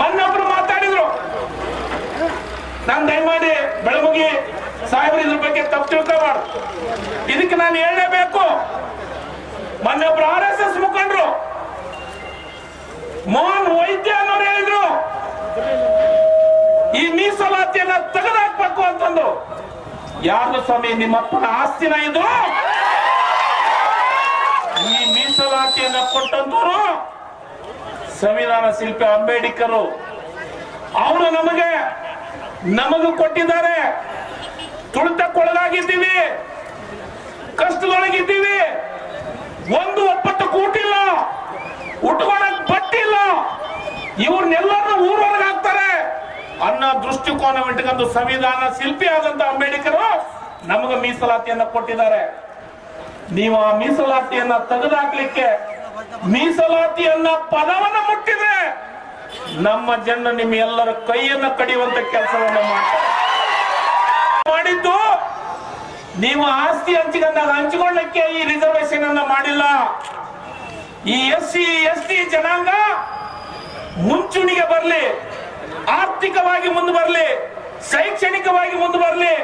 ಮೊನ್ನೊಬ್ರು ಮಾತಾಡಿದ್ರು. ನಾನು ದಯಮಾಡಿ ಬೆಳಗುಗಿ ಸಾಹೇಬ್ರು ಇದ್ರ ಬಗ್ಗೆ ತಪ್ಪು ತಿಳ್ಕೋಬಾರ್ದು. ಇದಕ್ಕೆ ನಾನು ಹೇಳಲೇಬೇಕು. ಮೊನ್ನೆ ಒಬ್ರು ಆರ್ ಎಸ್ ಎಸ್ ಮುಖಂಡ್ರು. ಮೋಹನ್ ವೈದ್ಯ ಅನ್ನೋರು ಹೇಳಿದ್ರು. ಈ ಮೀಸಲಾತಿಯನ್ನ ತೆಗೆದಾಕ್ಬೇಕು ಅಂತಂದು. ಯಾರು ಸ್ವಾಮಿ, ನಿಮ್ಮಪ್ಪನ ಆಸ್ತಿನ ಇದು? ಈ ಮೀಸಲಾತಿಯನ್ನ ಕೊಟ್ಟಂತವರು ಸಂವಿಧಾನ ಶಿಲ್ಪಿ ಅಂಬೇಡ್ಕರ್ ಅವರು ನಮಗೆ ನಮಗೂ ಕೊಟ್ಟಿದ್ದಾರೆ. ತುಳಿತಕ್ಕೊಳಗಾಗಿದ್ದೀವಿ. ಕಷ್ಟದೊಳಗಿದ್ದೀವಿ. ಒಂದು ಒಪ್ಪತ್ತು ಕೂಟಿಲ್ಲ ಉಟ್ಕೊಳಕ್ ಬಟ್ಟಿಲ್ಲ ಇವ್ರನ್ನೆಲ್ಲರೂ ಊರೊಳಗೆ ಹಾಕ್ತಾರೆ ಅನ್ನೋ ದೃಷ್ಟಿಕೋನ ಇಟ್ಕೊಂಡು ಸಂವಿಧಾನ ಶಿಲ್ಪಿ ಆದಂತ ಅಂಬೇಡ್ಕರ್ ನಮಗ ಮೀಸಲಾತಿಯನ್ನ ಕೊಟ್ಟಿದ್ದಾರೆ. ನೀವು ಆ ಮೀಸಲಾತಿಯನ್ನ ಮೀಸಲಾತಿಯನ್ನ ಪದವನ್ನ ಮುಟ್ಟಿದ್ರೆ ನಮ್ಮ ಜನ ನಿಮ್ಮ ಎಲ್ಲರ ಕೈಯನ್ನ ಕಡಿಯುವಂತ ಕೆಲಸವನ್ನ ಮಾಡಿದ್ದು ನೀವು ಆಸ್ತಿ ಹಂಚಿಕೊಂಡಾಗ ಹಂಚಿಕೊಳ್ಳಕ್ಕೆ ಈ ರಿಸರ್ವೇಶನ್ ಅನ್ನ ಮಾಡಿಲ್ಲ. ಈ ಎಸ್ ಸಿ, ಎಸ್ ಟಿ ಜನಾಂಗ ಮುಂಚೂಣಿಗೆ ಬರಲಿ, ಆರ್ಥಿಕವಾಗಿ ಮುಂದೆ ಬರಲಿ, ಶೈಕ್ಷಣಿಕವಾಗಿ ಮುಂದೆ ಬರಲಿ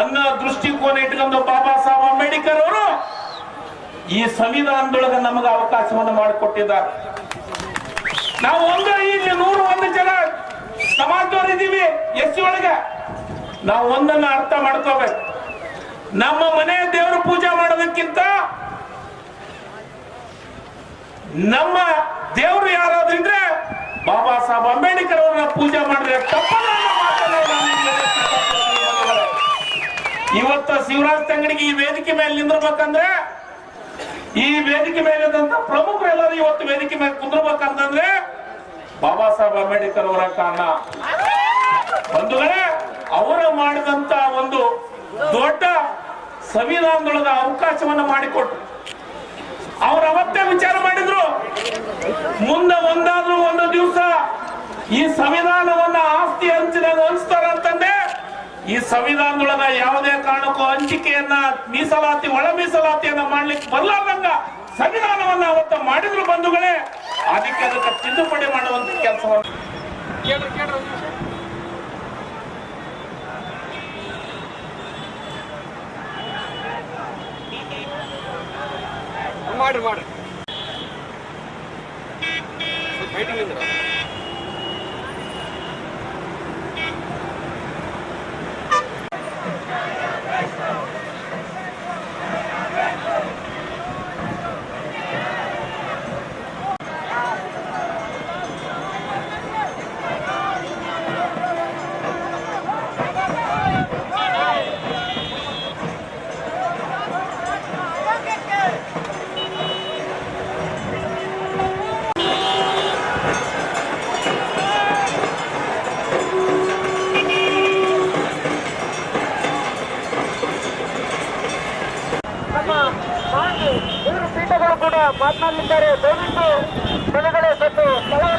ಅನ್ನೋ ದೃಷ್ಟಿಕೋನ ಇಟ್ಕೊಂಡು ಬಾಬಾ ಸಾಹೇಬ್ ಈ ಸಂವಿಧಾನದೊಳಗ ನಮಗೆ ಅವಕಾಶವನ್ನು ಮಾಡಿಕೊಟ್ಟಿದ್ದಾರೆ ನಾವು ಒಂದು ಇಲ್ಲಿ ನೂರು ಒಂದು ಜನ ಸಮಾಜದವ್ರು ಇದ್ದೀವಿ ಎಸ್ ಒಳಗ. ನಾವು ಒಂದನ್ನ ಅರ್ಥ ಮಾಡ್ಕೋಬೇಕು. ನಮ್ಮ ಮನೆ ದೇವರ ಪೂಜೆ ಮಾಡೋದಕ್ಕಿಂತ ನಮ್ಮ ದೇವರು ಯಾರಾದ್ರಿಂದ ಬಾಬಾ ಸಾಹೇಬ್ ಅಂಬೇಡ್ಕರ್ ಅವ್ರನ್ನ ಪೂಜೆ ಮಾಡಿದ್ರೆ ಇಷ್ಟಪಡ್ತೀನಿ. ಇವತ್ತು ಶಿವರಾಜ್ ತಂಗಡಿಗೆ ಈ ವೇದಿಕೆ ಮೇಲೆ ನಿಂದಿರ್ಬೇಕಂದ್ರೆ ಈ ವೇದಿಕೆ ಮೇಲೆ ಪ್ರಮುಖರೆಲ್ಲರೂ ಇವತ್ತು ವೇದಿಕೆ ಮೇಲೆ ಕುಂದ್ರಬೇಕಂತಂದ್ರೆ ಬಾಬಾ ಸಾಹೇಬ್ ಅಂಬೇಡ್ಕರ್ ಅವರ ಕಾರಣ. ಬಂಧುಗಳೇ, ಅವರ ಮಾಡಿದಂತ ಒಂದು ದೊಡ್ಡ ಸಂವಿಧಾನದೊಳಗ ಅವಕಾಶವನ್ನ ಮಾಡಿಕೊಟ್ಟು ಅವ್ರ ಅವತ್ತೇ ವಿಚಾರ ಮಾಡಿದ್ರು. ಮುಂದೆ ಒಂದಾದ್ರೂ ಒಂದು ದಿವಸ ಈ ಸಂವಿಧಾನವನ್ನ ಆಸ್ತಿ ಹಂಚಿನ ಹಂಚ್ತಾರಂತಂದೆ ಈ ಸಂವಿಧಾನದೊಳಗ ಯಾವುದೇ ಕಾರಣಕ್ಕೂ ಹಂಚಿಕೆಯನ್ನ ಮೀಸಲಾತಿ, ಒಳ ಮೀಸಲಾತಿಯನ್ನ ಮಾಡ್ಲಿಕ್ಕೆ ಬರ್ಲಾರ್ದಂಗ ಸಂವಿಧಾನವನ್ನ ಅವತ್ತ ಮಾಡಿದ್ರು ಬಂಧುಗಳೇ, ಅದಕ್ಕೆ ಅದಕ್ಕೆ ತಿದ್ದುಪಡಿ ಮಾಡುವಂತ ಕೆಲಸ ಮಾಡ್ರಿ ಮಾಡ್ರಿ. ಮಾತನಾಡಲಿದ್ದಾರೆ ದಯವಿಟ್ಟು ಬೆಳೆಗಳೇ ಸತ್ತು ಸ್ಥಳವನ್ನು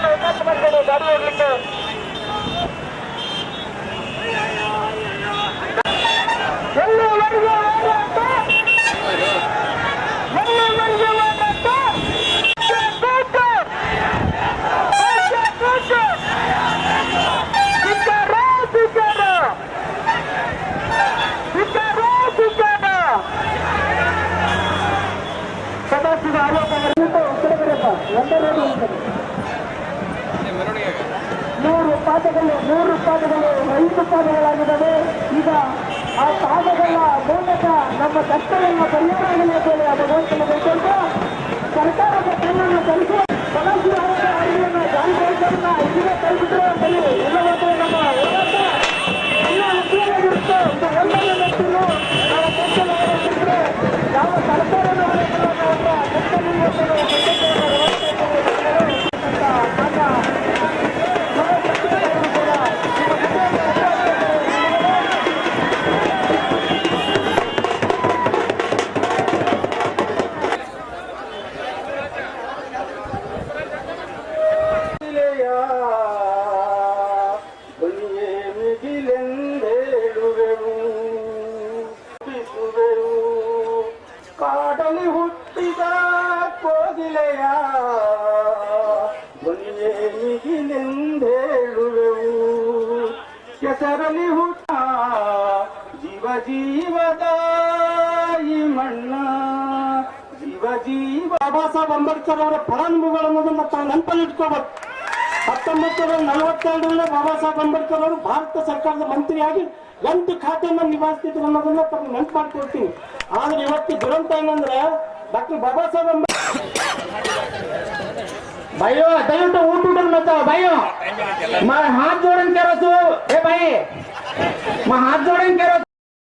ಪಾದಗಳು, ಮೂರು ಪಾದಗಳು, ಐದು ಪಾದಗಳಾಗಿದ್ದಾವೆ. ಈಗ ಆ ಪಾದಗಳ ಮೂಲಕ ನಮ್ಮ ಕಷ್ಟವನ್ನು ಪರಿಹಾರ ಆಗಲಿ ಅಂತೇಳಿ ಆ ಭಗವಂತನ ಸರ್ಕಾರದ ಕಣ್ಣನ್ನು ಕಲಿಸಿ ಮನೆಯಲ್ಲಿ ಹುಟ್ಟಿದ ಕೋಗಿಲೆಯ ಧ್ವನಿಯೇ ಕೆಸರಲಿ ಹುಟ್ಟ ಜೀವ ಜೀವದ ಈ ಮಣ್ಣ. ಜೀವ ಜೀವ ಬಾಬಾ ಸಾಹೇಬ್ ಅಂಬೇಡ್ಕರ್ ಅವರ ಫಲಾನುಭವಿಗಳನ್ನು ತಾವು ನೆನಪಲ್ಲಿಟ್ಕೋಬೇಕು ಹತ್ತೊಂಬತ್ತು ಹತ್ತೊಂಬತ್ತರ ನಲವತ್ತೆರಡರಲ್ಲೇ ಬಾಬಾ ಸಾಹೇಬ್ ಅಂಬೇಡ್ಕರ್ ಅವರು ಭಾರತ ಸರ್ಕಾರದ ಮಂತ್ರಿಯಾಗಿ ಎಂಟು ಖಾತೆಯನ್ನು ನಿಭಾಯಿಸ್ತಿದ್ರು ಅನ್ನೋದನ್ನ ತಮಗೆ ನೆನಪು ಮಾಡ್ಕೊಳ್ತೀನಿ ಆದ್ರೆ ಇವತ್ತು ದುರಂತ ಏನಂದ್ರೆ ಡಾಕ್ಟರ್ ಬಾಬಾ ಸಾಹೇಬ್ ಭಯೋ, ದಯವಿಟ್ಟು ಊಟ ಊಟ ಮತ್ತ ಭಯೋ. ಮಾ ಹಾತ್ ಜೋಡನ್ ಕೇರಸು. ಏ ಭಾಯಿ ಮಾ ಹಾತ್ ಜೋಡನ್ ಕೇರಸು.